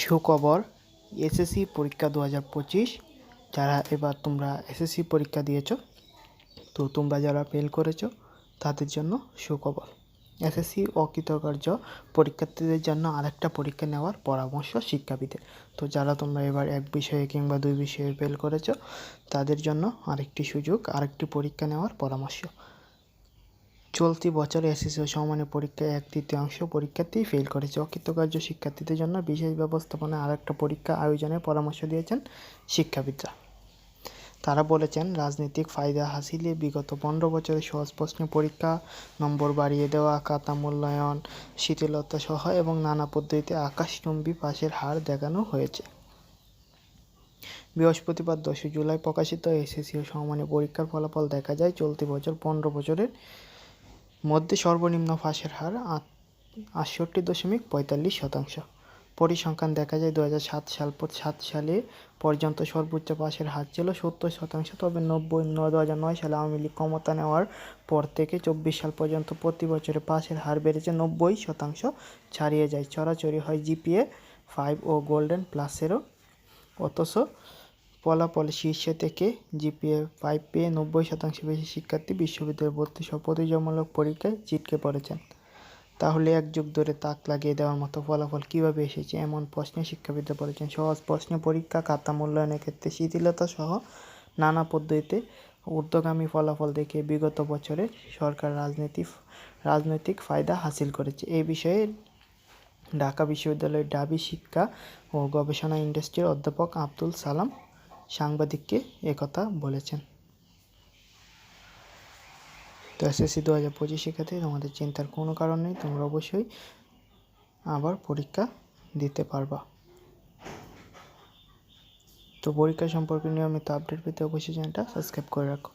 সুখবর, এসএসসি পরীক্ষা দু হাজার পঁচিশ। যারা এবার তোমরা এসএসসি পরীক্ষা দিয়েছ, তো তোমরা যারা ফেল করেছ, তাদের জন্য সুখবর। এসএসসি অকৃতকার্য, পরীক্ষার্থীদের জন্য আরেকটা পরীক্ষা নেওয়ার পরামর্শ শিক্ষাবিদের তো যারা তোমরা এবার এক বিষয়ে কিংবা দুই বিষয়ে ফেল করেছ, তাদের জন্য আরেকটি সুযোগ, আরেকটি পরীক্ষা নেওয়ার পরামর্শ। চলতি বছরে এসএসসি ও সমমানের পরীক্ষায় এক তৃতীয়াংশ পরীক্ষার্থী ফেল করেছে। অকৃতকার্য শিক্ষার্থীদের জন্য বিশেষ ব্যবস্থাপনায় আরেকটা পরীক্ষা আয়োজনের পরামর্শ দিয়েছেন শিক্ষাবিদরা। তারা বলেছেন, রাজনৈতিক ফায়দা হাসিলে বিগত পনেরো বছরে সহজ প্রশ্নে পরীক্ষা, নম্বর বাড়িয়ে দেওয়া, খাতা মূল্যায়ন, শিথিলতা সহ এবং নানা পদ্ধতিতে আকাশচুম্বী পাশের হার দেখানো হয়েছে। বৃহস্পতিবার দশই জুলাই প্রকাশিত এসএসসি ও সমমানের পরীক্ষার ফলাফল দেখা যায়, চলতি বছর পনেরো বছরের মধ্যে সর্বনিম্ন ফাঁসের হার আট- আটষট্টি দশমিক পঁয়তাল্লিশ শতাংশ। পরিসংখ্যান দেখা যায় দু সাত সাল পর- সাত সালে পর্যন্ত সর্বোচ্চ পাশের হার ছিল সত্তর শতাংশ, তবে নব্বই দু হাজার নয় সালে আওয়ামী লীগ ক্ষমতা নেওয়ার পর থেকে চব্বিশ সাল পর্যন্ত প্রতি বছরে পাশের হার বেড়েছে নব্বই শতাংশ, ছাড়িয়ে যায়। চড়াচড়ি হয় জিপিএ, ফাইভ ও গোল্ডেন প্লাসেরও। অথচ ফলাফল শীর্ষে থেকে জিপিএ ফাইভ পেয়ে নব্বই শতাংশ বেশি শিক্ষার্থী বিশ্ববিদ্যালয়ে ভর্তি সহ পরীক্ষায় ছিটকে পড়েছেন। তাহলে এক যুগ ধরে তাক লাগিয়ে দেওয়ার মতো ফলাফল কীভাবে এসেছে? এমন প্রশ্নে শিক্ষাবিদরা বলেছেন, সহজ প্রশ্ন, পরীক্ষা, খাতা মূল্যায়নের ক্ষেত্রে শিথিলতা সহ নানা পদ্ধতিতে ঊর্ধ্বগামী ফলাফল দেখে বিগত বছরে সরকার রাজনীতি, রাজনৈতিক ফায়দা হাসিল করেছে। এই বিষয়ে ঢাকা বিশ্ববিদ্যালয়ের ডাবি শিক্ষা ও গবেষণা ইন্ডাস্ট্রির অধ্যাপক আব্দুল সালাম সাংবাদিককে একথা বলেছেন। তো এসএসসি দু হাজার পঁচিশ শিক্ষার্থী, তোমাদের চিন্তার কোনো কারণ নেই, তোমরা অবশ্যই আবার পরীক্ষা দিতে পারবা। তো পরীক্ষা সম্পর্কে নিয়মিত আপডেট পেতে অবশ্যই চ্যানেলটা সাবস্ক্রাইব করে রাখো।